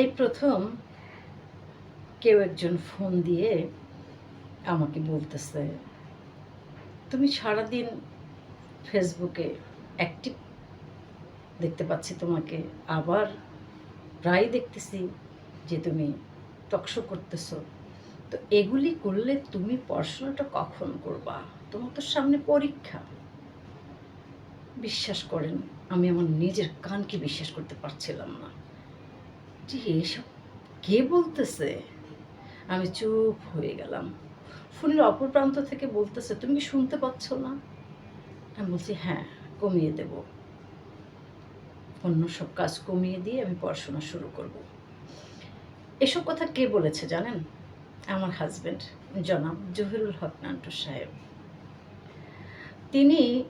এই প্রথম কেউ একজন ফোন দিয়ে আমাকে বলতেছে, তুমি সারাদিন ফেসবুকে অ্যাক্টিভ দেখতে পাচ্ছি তোমাকে, আবার প্রায় দেখতেছি যে তুমি টকশো করতেছো। তো এগুলি করলে তুমি পড়াশোনাটা কখন করবা? তোমার তো সামনে পরীক্ষা। বিশ্বাস করেন, আমি আমার নিজের কানকে বিশ্বাস করতে পারছিলাম না। যে এসব কে বলতেছে? আমি চুপ হয়ে গেলাম। ফোনের অপর প্রান্ত থেকে বলতেছে, তুমি কি শুনতে পাচ্ছ না? আমি বলছি হ্যাঁ কমিয়ে দেব। অন্য সব কাজ কমিয়ে দিয়ে আমি পড়াশোনা শুরু করব। এসব কথা কে বলেছে জানেন? আমার হাজব্যান্ড জনাব জহিরুল হক নান্টু সাহেব। তিনি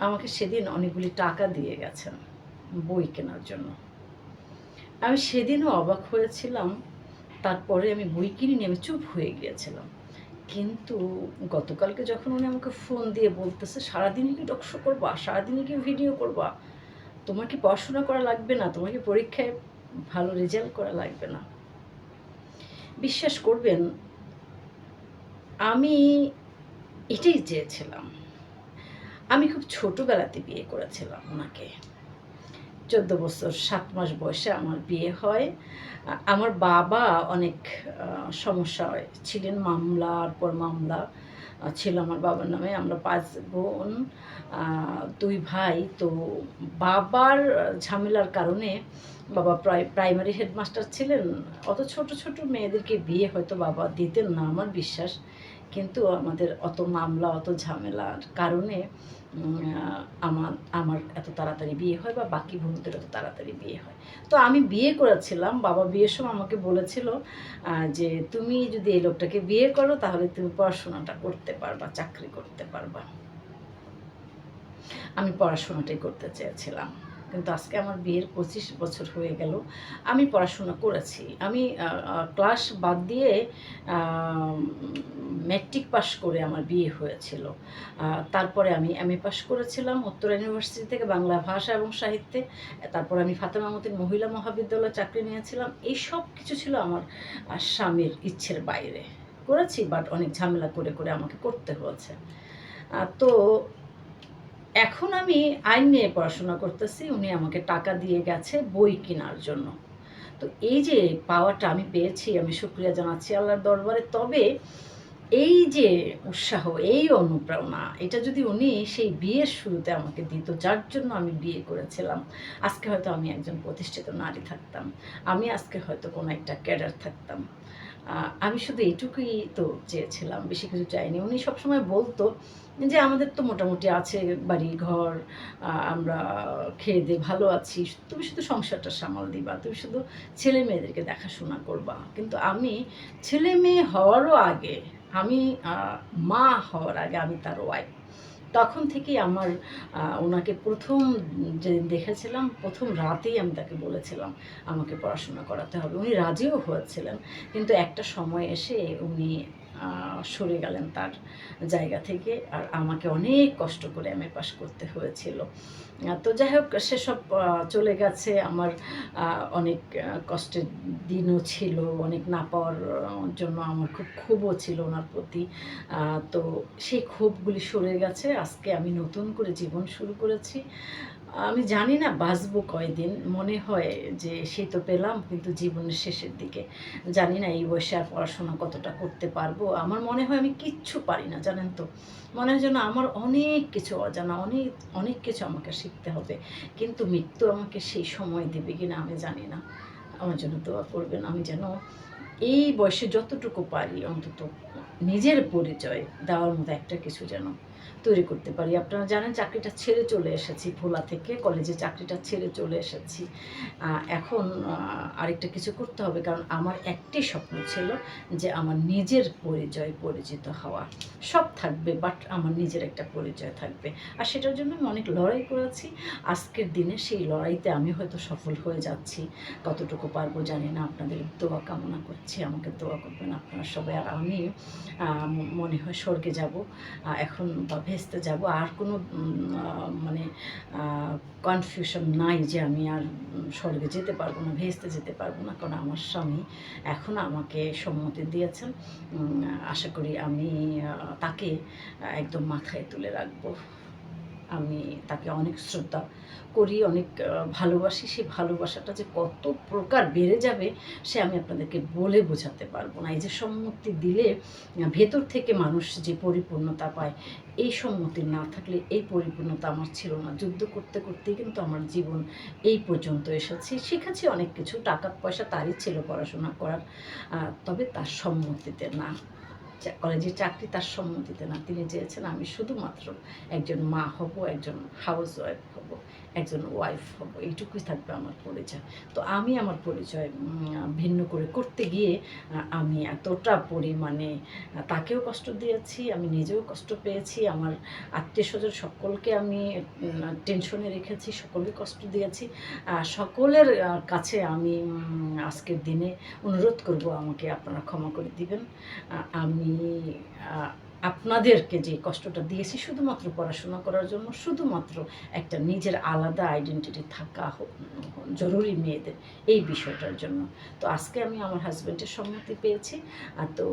আমাকে সেদিন অনেকগুলি টাকা দিয়ে গেছেন বই কেনার জন্য। আমি সেদিনও অবাক হয়েছিলাম। তারপরে আমি বই কিনিনি, আমি চুপ হয়ে গিয়েছিলাম। কিন্তু গতকালকে যখন উনি আমাকে ফোন দিয়ে বলতেছে, সারাদিনই কি টকশো করবা? সারাদিনই কি ভিডিও করবা? তোমার কি পড়াশোনা করা লাগবে না? তোমার কি পরীক্ষায় ভালো রেজাল্ট করা লাগবে না? বিশ্বাস করবেন, আমি এটাই চেয়েছিলাম। আমি খুব ছোটোবেলাতে বিয়ে করেছিলাম ওনাকে। চোদ্দ বছর, সাত মাস বয়সে আমার বিয়ে হয়। আমার বাবা অনেক সমস্যা হয় ছিলেন, মামলার পর মামলা ছিল আমার বাবার নামে। আমরা পাঁচ বোন দুই ভাই। তো বাবার ঝামেলার কারণে বাবা প্রায়, প্রাইমারি হেডমাস্টার ছিলেন। অত ছোট ছোট মেয়েদেরকে বিয়ে হয়তো বাবা দিতেন না, আমার বিশ্বাস। কিন্তু আমাদের অত মামলা, অত ঝামেলার কারণে আমার আমার এত তাড়াতাড়ি বিয়ে হয় বা বাকি বোনদের এত তাড়াতাড়ি বিয়ে হয়। তো আমি বিয়ে করেছিলাম, বাবা বিয়ের সময় আমাকে বলেছিল যে তুমি যদি এই লোকটাকে বিয়ে করো তাহলে তুমি পড়াশোনাটা করতে পারবা, চাকরি করতে পারবা। আমি পড়াশোনাটাই করতে চেয়েছিলাম। কিন্তু আজকে আমার বিয়ের পঁচিশ বছর হয়ে গেল। আমি পড়াশোনা করেছি। আমি ক্লাস বাদ দিয়ে ম্যাট্রিক পাশ করে আমার বিয়ে হয়েছিল। তারপরে আমি এম এ পাশ করেছিলাম উত্তরা ইউনিভার্সিটি থেকে বাংলা ভাষা এবং সাহিত্যে। তারপর আমি ফাতেমা মতিন মহিলা মহাবিদ্যালয়ে চাকরি নিয়েছিলাম। এই সব কিছু ছিল আমার স্বামীর ইচ্ছের বাইরে। করেছি বাট অনেক ঝামেলা করে করে আমাকে করতে হয়েছে। তো এখন আমি আইন নিয়ে পড়াশোনা করতেছি, উনি আমাকে টাকা দিয়ে গেছে বই কেনার জন্য। তো এই যে পাওয়াটা আমি পেয়েছি, আমি শুক্রিয়া জানাচ্ছি আল্লাহর দরবারে। তবে এই যে উৎসাহ, এই অনুপ্রেরণা, এটা যদি উনি সেই বিয়ের শুরুতে আমাকে দিত, যার জন্য আমি বিয়ে করেছিলাম, আজকে হয়তো আমি একজন প্রতিষ্ঠিত নারী থাকতাম, আমি আজকে হয়তো কোনো একটা ক্যাডার থাকতাম। আমি শুধু এইটুকুই তো চেয়েছিলাম, বেশি কিছু চাইনি। উনি সবসময় বলতো যে, আমাদের তো মোটামুটি আছে বাড়ি, ঘর আমরা খেয়ে দিয়ে ভালো আছি। তুমি শুধু সংসারটা সামাল দিবা, তুমি শুধু ছেলে মেয়েদেরকে দেখাশোনা করবা। কিন্তু আমি ছেলে মেয়ে হওয়ারও আগে, আমি মা হওয়ার আগে আমি তার ওয়াইফ তখন থেকেই আমার ওনাকে প্রথম যে দেখেছিলাম, প্রথম রাতেই আমি তাকে বলেছিলাম আমাকে পড়াশোনা করাতে হবে। উনি রাজিও হয়েছিলেন, কিন্তু একটা সময় এসে উনি সরে গেলেন তার জায়গা থেকে আর আমাকে অনেক কষ্ট করে এম পাস করতে হয়েছিল। তো যাই হোক, সেসব চলে গেছে। আমার অনেক কষ্টের দিনও ছিল, অনেক না পাওয়ার জন্য আমার খুব ক্ষোভও ছিল ওনার প্রতি। তো সেই ক্ষোভগুলি সরে গেছে। আজকে আমি নতুন করে জীবন শুরু করেছি। আমি জানি না বাঁচবো কয়দিন। মনে হয় যে সে তো পেলাম কিন্তু জীবনের শেষের দিকে। জানি না এই বয়সে আর পড়াশোনা কতটা করতে পারব। আমার মনে হয় আমি কিচ্ছু পারি না, জানেন তো। মনে হয় যেন আমার অনেক কিছু অজানা, অনেক অনেক কিছু আমাকে শিখতে হবে। কিন্তু মৃত্যু আমাকে সেই সময় দেবে কিনা আমি জানি না। আমার জন্য দোয়া করবেন আমি যেন এই বয়সে যতটুকু পারি অন্তত নিজের পরিচয় দেওয়ার মতো একটা কিছু যেন তৈরি করতে পারি। আপনারা জানেন চাকরিটা ছেড়ে চলে এসেছি, ভোলা থেকে কলেজে চাকরিটা ছেড়ে চলে এসেছি। এখন আরেকটা কিছু করতে হবে, কারণ আমার একটাই স্বপ্ন ছিল যে আমার নিজের পরিচয় পরিচিত হওয়া। সব থাকবে, বাট আমার নিজের একটা পরিচয় থাকবে। আর সেটার জন্য আমি অনেক লড়াই করেছি। আজকের দিনে সেই লড়াইতে আমি হয়তো সফল হয়ে যাচ্ছি। কতটুকু পারব জানি না। আপনাদের দোয়া কামনা করছি। আমাকে দোয়া করবেন আপনারা সবাই। আর আমি মনে হয় স্বর্গে যাব। এখন ভেস্তে যাব, আর কোনো মানে কনফিউশন নাই যে আমি আর স্বর্গে যেতে পারব না, ভেস্তে যেতে পারব না। কারণ আমার স্বামী এখন আমাকে সম্মতি দিয়েছেন আশা করি আমি তাকে একদম মাথায় তুলে রাখব। আমি তাকে অনেক শ্রদ্ধা করি, অনেক ভালোবাসি। সেই ভালোবাসাটা যে কত প্রকার বেড়ে যাবে, সে আমি আপনাদেরকে বলে বোঝাতে পারব না। এই যে সম্মতি দিলে ভেতর থেকে মানুষ যে পরিপূর্ণতা পায়, এই সম্মতি না থাকলে এই পরিপূর্ণতা আমার ছিল না। যুদ্ধ করতে করতেই কিন্তু আমার জীবন এই পর্যন্ত এসেছি। শিখেছি অনেক কিছু টাকা পয়সা তারই ছিল পড়াশোনা করার তবে তার সম্মতিতে না। কলেজের চাকরি তার সম্মতিতে না। তিনি চেয়েছেন আমি শুধুমাত্র একজন মা হব একজন হাউস ওয়াইফ হব একজন ওয়াইফ হব। এইটুকুই থাকবে আমার পরিচয়। তো আমি আমার পরিচয় ভিন্ন করে করতে গিয়ে আমি এতটা পরিমাণে তাকেও কষ্ট দিয়েছি আমি নিজেও কষ্ট পেয়েছি আমার আত্মীয় স্বজন সকলকে আমি টেনশনে রেখেছি সকলকে কষ্ট দিয়েছি। সকলের কাছে আমি আজকের দিনে অনুরোধ করব আমাকে আপনারা ক্ষমা করে দিবেন। আহ, আমি আপনাদেরকে যে কষ্টটা দিয়েছি শুধুমাত্র পড়াশোনা করার জন্য, শুধুমাত্র একটা নিজের আলাদা আইডেন্টিটি থাকা জরুরি মেয়েদের এই বিষয়টার জন্য। তো আজকে আমি আমার হাজব্যান্ডের সম্মতি পেয়েছি তো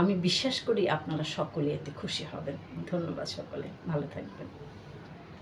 আমি বিশ্বাস করি আপনারা সকলে এতে খুশি হবেন। ধন্যবাদ সকলে, ভালো থাকবেন।